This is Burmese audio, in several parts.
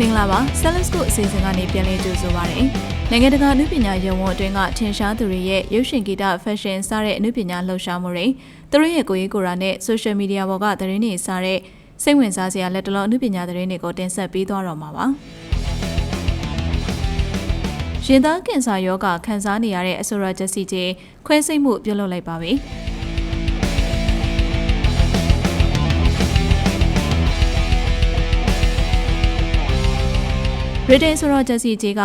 မင်္ဂလာပါ Sellers ကိုအစီအစဉ်ကနေပြန်လည်ကြိုဆိုပါရစေ။နိုင်ငံတကာအနုပညာရုံဝအတွင်းကထင်ရှားသူတွေရဲ့ရုပ်ရှင်ဂီတ fashion စတဲ့အနုပညာလှုပ်ရှားမှုတွေသူတို့ရဲ့ကိုယ်ရေးကိုယ်ရာနဲ့ social media ပေါ်ကသတင်းတွေစတဲ့စိတ်ဝင်စားစရာလက်တလောအနုပညာသတင်းတွေကိုတင်ဆက်ပေးသွားတော့မှာပါ။ရင်သားကင်ဆာရောဂါခံစားနေရတဲ့အဆိုရာဂျက်စီဂျေခွဲစိတ်မှုပြုလုပ်လိုက်ပါပြီ။ ဗြိတိန်ဆိုတော့ဂျက်စီဂျေက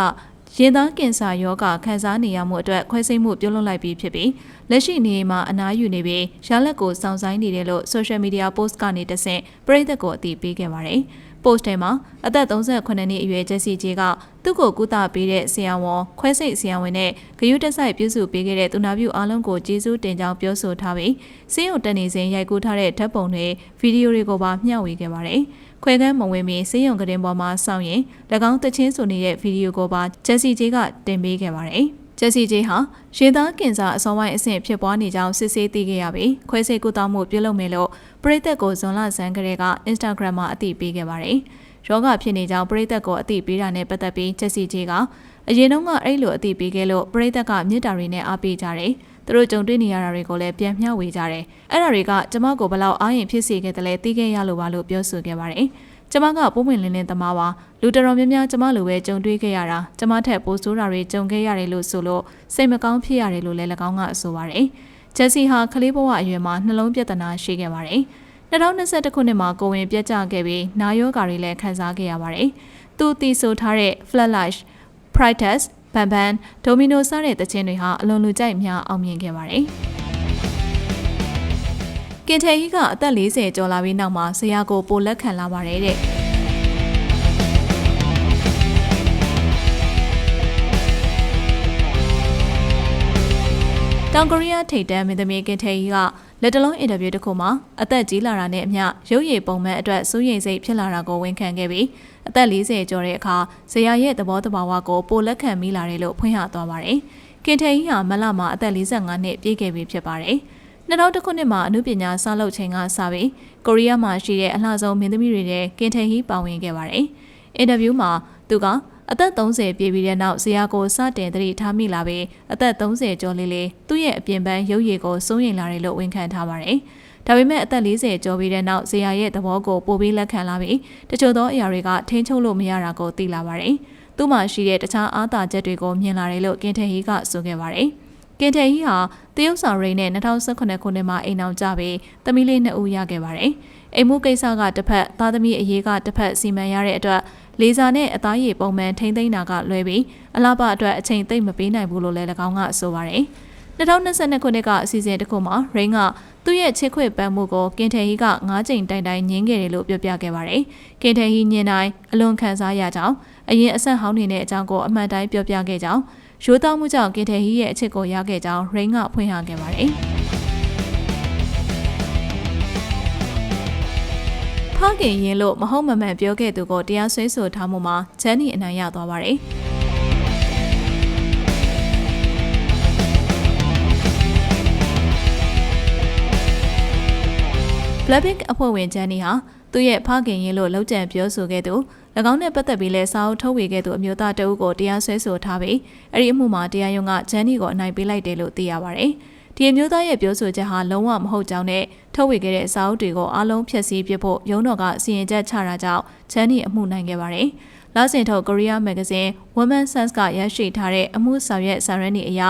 ရင်သားကင်ဆာရောဂါခံစားနေရမှုအတွက်ခွဲစိတ်မှုပြုလုပ်လိုက်ပြီးဖြစ်ပြီးလက်ရှိနေမှာအနားယူနေပြီးရလက်ကိုစောင့်ဆိုင်နေတယ်လို့ social media post ကနေတဆင့်ပြည်သက်ကိုအသိပေးခဲ့ပါတယ်။ post ထဲမှာအသက်38နှစ်အရွယ်ဂျက်စီဂျေကသူ့ကိုကုသပေးတဲ့ဆရာဝန်ခွဲစိတ်ဆရာဝန်နဲ့ဂရုတစိုက်ပြုစုပေးခဲ့တဲ့သူနာပြုအားလုံးကိုကျေးဇူးတင်ကြောင်းပြောဆိုထားပြီးစေယုံတက်နေစဉ်ရိုက်ကူးထားတဲ့ဓာတ်ပုံတွေဗီဒီယိုတွေကိုပါမျှဝေခဲ့ပါတယ်။ခွဲကန်းမဝင်မီစေယုံကရင်ပေါ်မှာစောင့်ရင်၎င်းတချင်းဆိုနေတဲ့ဗီဒီယိုကိုပါဂျက်စီဂျေကတင်ပေးခဲ့ပါတယ်။ ဂျက်စီဂျေဟာရေသားကင်ဆာအစောပိုင်းအဆင့်ဖြစ်ပွားနေကြောင်းစစ်ဆေးသိခဲ့ရပြီးခွဲစိတ်ကုသမှုပြုလုပ်မယ်လို့ပရိသတ်ကိုဇွန်လဆန်းကလေးက Instagram မှာအသိပေးခဲ့ပါတယ်။ယောဂဖြစ်နေကြောင်းပရိသတ်ကိုအသိပေးတာနဲ့ပတ်သက်ပြီးဂျက်စီဂျေကအရင်တုန်းကအဲ့လိုအသိပေးခဲ့လို့ပရိသတ်ကမြစ်တာတွေနဲ့အားပေးကြတယ်။သူတို့ကြုံတွေ့နေရတာတွေကိုလည်းပြန်မျှဝေကြတယ်။အဲ့ဒါတွေကကျမကိုဘလောက်အားရင်ဖြစ်စေခဲ့တယ်လဲသိခဲ့ရလို့ပါလို့ပြောဆိုခဲ့ပါတယ်။ ကျမကပုံမှန်လင်းလင်းသမားပါလူတော်တော်များများကျမလိုပဲကြုံတွေ့ခဲ့ရတာကျမထက်ပိုဆိုးတာတွေကြုံခဲ့ရတယ်လို့ဆိုလို့စိတ်မကောင်းဖြစ်ရတယ်လို့လည်း၎င်းကဆိုပါတယ်။ဂျက်စီဟာကလေးဘဝအရွယ်မှာနှလုံးပြဿနာရှိခဲ့ပါတယ်။2021ခုနှစ်မှာကိုဝင်ပြတ်ကျခဲ့ပြီးနာယောဂါတွေလည်းခံစားခဲ့ရပါတယ်။သူတည်ဆိုထားတဲ့ Flash Pritus ဘန်ဘန်ဒိုမီနိုစတဲ့တခြင်းတွေဟာအလွန်လူကြိုက်များအောင်မြင်ခဲ့ပါတယ်။ ကင်ထေဟီကအသက်40ကျော်လာပြီးနောက်မှာဆရာကိုပိုလက်ခံလာပါတယ်တဲ့။တောင်ကိုရီးယားထိပ်တန်းမင်းသမီးကင်ထေဟီကလက်တလုံးအင်တာဗျူးတစ်ခုမှာအသက်ကြီးလာတာနဲ့အမျှရုပ်ရည်ပုံမှန်အတွက်စိုးရိမ်စိတ်ဖြစ်လာတာကိုဝန်ခံခဲ့ပြီးအသက်40ကျော်တဲ့အခါဇေယျရဲ့သဘောတဘာဝကိုပိုလက်ခံမိလာတယ်လို့ဖွင့်ဟသွားပါတယ်။ကင်ထေဟီဟာမလမှာအသက်45နှစ်ပြည့်ခဲ့ပြီဖြစ်ပါတယ်။ 2000ခုနှစ်မှာအမှုပညာစလုပ်ချိန်ကစပြီးကိုရီးယားမှာရှိတဲ့အလှဆုံးမင်းသမီးတွေနဲ့ကင်ထေဟီပါဝင်ခဲ့ပါတယ်။အင်တာဗျူးမှာသူကအသက်30ပြည့်ပြီးတဲ့နောက်ဇရာကိုစတင်သတိထားမိလာပြီးအသက်30ကျော်လေးလေးသူ့ရဲ့အပြင်ပန်းရုပ်ရည်ကိုစိုးရင်လာတယ်လို့ဝန်ခံထားပါတယ်။ဒါပေမဲ့အသက်40ကျော်ပြီးတဲ့နောက်ဇရာရဲ့သဘောကိုပိုပြီးလက်ခံလာပြီးတချို့သောအရာတွေကထိန်းချုပ်လို့မရတာကိုသိလာပါတယ်။သူ့မှာရှိတဲ့တခြားအားသာချက်တွေကိုမြင်လာတယ်လို့ကင်ထေဟီကဆိုခဲ့ပါတယ်။ ကင်ထေဟီဟာတရုတ်ဆောင်ရိန်နဲ့2018ခုနှစ်မှာအိမ်အောင်ကြပြီးသမီးလေးနှစ်ဦးရခဲ့ပါတယ်။အိမ်မှုကိစ္စကတစ်ဖက်သားသမီးအရေးကတစ်ဖက်စီမံရတဲ့အတွက်လေစာနဲ့အသားရည်ပုံမှန်ထိမ့်သိမ်းတာကလွဲပြီးအလားပါအတွက်အချိန်သိမ့်မပေးနိုင်ဘူးလို့လည်း၎င်းကဆိုပါတယ်။2022ခုနှစ်ကအစီအစဉ်တစ်ခုမှာရိန်းကသူ့ရဲ့ချစ်ခွေပန်းမှုကိုကင်ထေဟီက၅ချိန်တိုင်တိုင်ညင်းခဲ့တယ်လို့ပြောပြခဲ့ပါတယ်။ကင်ထေဟီညင်တိုင်းအလွန်ခံစားရကြောင်းအရင်အဆက်ဟောင်းနေတဲ့အကြောင်းကိုအမှန်တိုင်းပြောပြခဲ့ကြောင်း ရိုးသားမှုကြောင့်ကင်ထေဟီရဲ့အချစ်ကိုရခဲ့ကြောင်းရိန်းကဖွင့်ဟခဲ့ပါတယ်။ဖခင်ရင်လို့မဟုတ်မမှန်ပြောခဲ့သူကိုတရားစွဲဆိုထားမှုမှာဂျန်နီအနိုင်ရသွားပါတယ်။ Blackpink အဖွဲ့ဝင်ဂျန်နီဟာသူ့ရဲ့ဖခင်ရင်လို့လောက်ကျန်ပြောဆိုခဲ့သူ၎ င်းနဲ့ပတ်သက်ပြီးလဲစာအုပ်ထုတ်ဝေခဲ့သူအမျိုးသားတအုပ်ကိုတရားစွဲဆိုထားပြီးအဲ့ဒီအမှုမှာတရားရုံးကဂျန်နီကိုအနိုင်ပေးလိုက်တယ်လို့သိရပါတယ်။ ဒီအမျိုးသားရဲ့ပြောဆိုချက်ဟာလုံးဝမဟုတ်ကြောင်းနဲ့ထုတ်ဝေခဲ့တဲ့စာအုပ်တွေကိုအားလုံးဖျက်ဆီးပစ်ဖို့ရုံးတော်ကစီရင်ချက်ချတာကြောင့်ချန်နီအမှုနိုင်ခဲ့ပါတယ်။လဆင်ထုတ်ကိုရီးယားမဂ္ဂဇင်း Women Sense ကရရှိထားတဲ့အမှုဆောင်ရွက်စာရင်းတွေအရ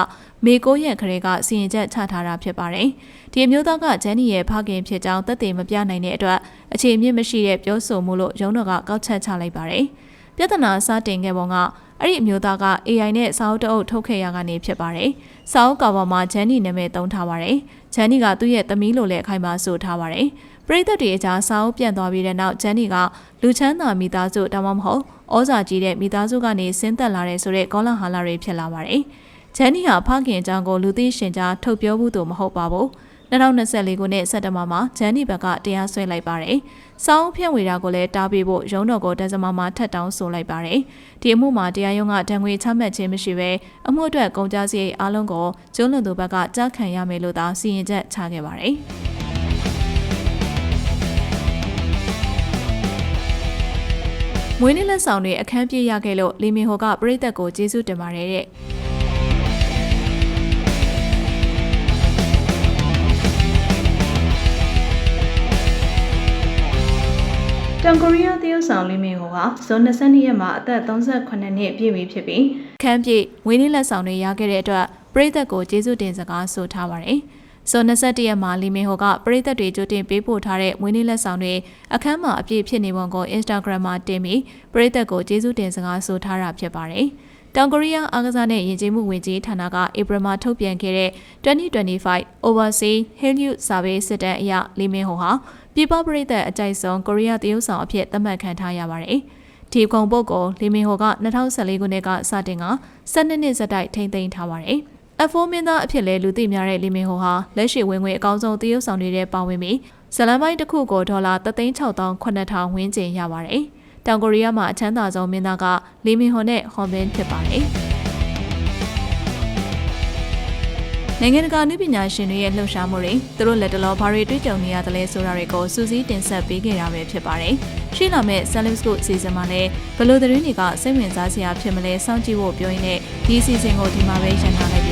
မေကိုရက်ခရဲကစီရင်ချက်ချထားတာဖြစ်ပါတယ်။ဒီအမျိုးသားကဂျန်နီရဲ့ဖခင်ဖြစ်ကြောင်းသက်သေမပြနိုင်တဲ့အတွက်အခြေအမြင့်မရှိတဲ့ပြောဆိုမှုလို့ရုံးတော်ကကောက်ချက်ချလိုက်ပါတယ်။ပြဿနာစတင်ခဲ့ပုံက အဲ့ဒီအမျိုးသားက AI နဲ့စာအုပ်တအုပ်ထုတ်ခဲ့ရကနေဖြစ်ပါတယ်။စာအုပ်ကပေါ်မှာဂျန်နီနာမည်သုံးထားပါတယ်။ဂျန်နီကသူ့ရဲ့သမီးလိုလည်းအခိုင်အမာဆိုထားပါတယ်။ပရိသတ်တွေအကြားစာအုပ်ပြန့်သွားပြီးတဲ့နောက်ဂျန်နီကလူချမ်းသာမိသားစုဒါမှမဟုတ်ဩဇာကြီးတဲ့မိသားစုကနေဆင်းသက်လာတဲ့ဆိုတဲ့ကောလဟာလတွေဖြစ်လာပါတယ်။ဂျန်နီဟာဖခင်အကြောင်းကိုလူသိရှင်ကြားထုတ်ပြောမှုသူမဟုတ်ပါဘူး။ 2024ခုနှစ်စက်တဘာမှာဂျန်နီဘက်ကတရားစွဲလိုက်ပါတယ်။စောင်းဖြန့်ဝေတာကိုလည်းတားပေးဖို့ရုံးတော်ကိုဒဇမမှာထပ်တောင်းဆိုလိုက်ပါတယ်။ဒီအမှုမှာတရားရုံးကတံငွေချမှတ်ခြင်းမရှိဘဲအမှုအတွက်ကုန်ကြစရိတ်အလုံးကိုကျုံးလွန်သူဘက်ကကြားခံရမယ်လို့သာစီရင်ချက်ချခဲ့ပါတယ်။မွေးနေ့လက်ဆောင်တွေအခမ်းပြည့်ရခဲ့လို့လီမင်ဟိုကပရိသတ်ကိုကျေးဇူးတင်ပါတယ်တဲ့ တောင်ကိုရီးယားတရုတ်ဆောင်လီမင်ဟိုဟာဇွန်22ရက်မှာအသက်38နှစ်ပြည့်ပြီဖြစ်ပြီးခန်းပြည့်ဝင်းနှလက်ဆောင်တွေရခဲ့တဲ့အတွက်ပြည်သက်ကိုကျေးဇူးတင်စကားဆိုထားပါတယ်။ဇွန်21ရက်မှာလီမင်ဟိုကပြည်သက်တွေကြိုတင်ပေးပို့ထားတဲ့ဝင်းနှလက်ဆောင်တွေအခမ်းမှာအပြည့်ဖြစ်နေပုံကို Instagram မှာတင်ပြီးပြည်သက်ကိုကျေးဇူးတင်စကားဆိုထားတာဖြစ်ပါတယ်။တောင်ကိုရီးယားအားကစားနဲ့ယဉ်ကျေးမှုဝင်ကြီးဌာနကဧပြီမှာထုတ်ပြန်ခဲ့တဲ့2025 Overseas Hallyu Survey စစ်တမ်းအရလီမင်ဟိုဟာ ပြည်ပပြည်သက်အကြိုက်ဆုံးကိုရီးယားတရုတ်ဆောင်အဖြစ်သတ်မှတ်ခံထားရပါတယ်။ဒီကုံပုတ်ကိုလီမင်ဟိုက2014ခုနှစ်ကစတင်က12နှစ်ဆက်တိုက်ထိန်းသိမ်းထားပါတယ်။ F4 မင်းသားအဖြစ်လဲလူသိများတဲ့လီမင်ဟိုဟာလက်ရှိဝင်ငွေအကောင်းဆုံးတရုတ်ဆောင်တွေထဲပါဝင်ပြီးဇလန်ပိုင်းတစ်ခုကိုဒေါ်လာ3,600,000ဝန်းကျင်ရပါတယ်။တောင်ကိုရီးယားမှာအချမ်းသာဆုံးမင်းသားကလီမင်ဟွန်နဲ့ဟွန်ဘင်ဖြစ်ပါတယ်။ နိုင်ငံတကာနုပညာရှင်တွေရဲ့လှုပ်ရှားမှုတွေသူတို့လက်တလောဘာတွေတွေ့ကြုံနေရတယ်လဲဆိုတာတွေကိုစူးစီးတင်ဆက်ပေးခဲ့တာပဲဖြစ်ပါတယ်။ရှိလာမဲ့ Salim School အစီအစဉ်မှာလည်းဘယ်လိုသတင်းတွေကစိတ်ဝင်စားစရာဖြစ်မလဲစောင့်ကြည့်ဖို့ပြောရင်းနဲ့ဒီအစီအစဉ်ကိုဒီမှာပဲရှင်းထားလိုက်ပါ